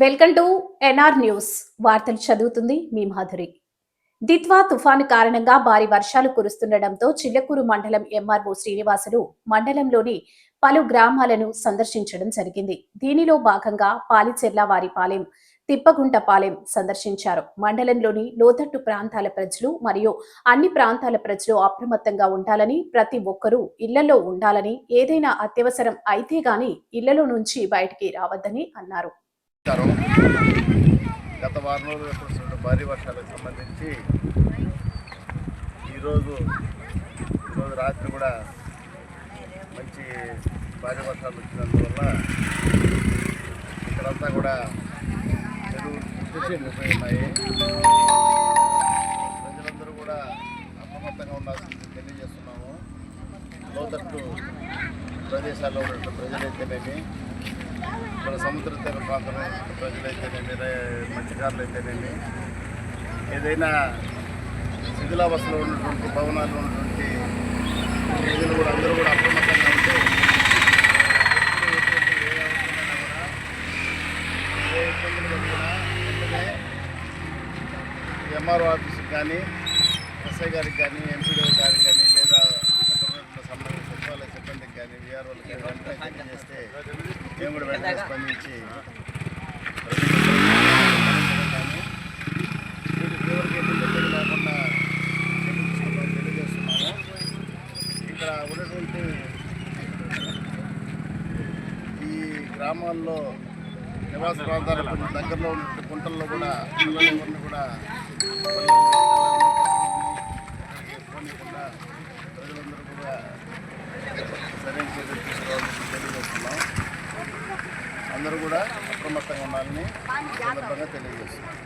Welcome to NR news. వార్తలు చదువుతుంది మీ మాధురి. దిత్వా తుఫాను కారణంగా భారీ వర్షాలు కురుస్తుండటంతో చిల్లకూరు మండలం ఎంఆర్ఓ శ్రీనివాసులు మండలంలోని పలు గ్రామాలను సందర్శించడం జరిగింది. దీనిలో భాగంగా పాలిచెర్ల వారిపాలెం తిప్పగుంటపాలెం సందర్శించారు. మండలంలోని లోతట్టు ప్రాంతాల ప్రజలు మరియు అన్ని ప్రాంతాల ప్రజలు అప్రమత్తంగా ఉండాలని ప్రతి ఒక్కరూ ఇళ్ళలో ఉండాలని ఏదైనా అత్యవసరం అయితే గాని ఇళ్ళలో నుంచి బయటికి రావద్దని అన్నారు. గత వారం రోజులు కురుస్తున్న భారీ వర్షాలకు సంబంధించి ఈరోజు ఈరోజు రాత్రి కూడా మంచి భారీ వర్షాలు వచ్చినందువల్ల ఇక్కడంతా కూడా చెరువు నిండిపోయి ఉన్నాయి ప్రజలందరూ కూడా అప్రమత్తంగా ఉండాల్సింది తెలియజేస్తున్నాము. లోతట్టు ప్రదేశాల్లో ఉన్నటువంటి ప్రజలైతేనేమి ఇక్కడ సముద్ర తీర ప్రాంతం ప్రజలైతేనేమి మత్స్యకారులు అయితేనేమి ఏదైనా శిథిలావస్థలో ఉన్నటువంటి భవనాలు ఉన్నటువంటి ప్రజలు కూడా అందరూ కూడా అప్రమత్తంగా ఉంటే ఏ ఏ ఇబ్బందులు కలిగినా వెంటనే ఎంఆర్ఓ ఆఫీస్కి కానీ ఎస్ఐ గారికి కానీ ఎంపీడీ గారికి కానీ కానీ విఆర్ఓలకి కానీ వెంటనే తెలియజేస్తే మేము కూడా వెంటనే స్పందించి లేకుండా తెలియజేస్తున్నాము ఇక్కడ ఉన్నటువంటి ఈ గ్రామాల్లో నివాస ప్రాంతాలకు దగ్గరలో ఉన్న కుంటల్లో కూడా కూడా పోనీయకుండా ప్రజలందరూ కూడా సరైన చర్యలు తీసుకోవాలని తెలియజేస్తున్నాం అందరూ కూడా అప్రమత్తంగా ఉండాలని సందర్భంగా తెలియజేస్తున్నాం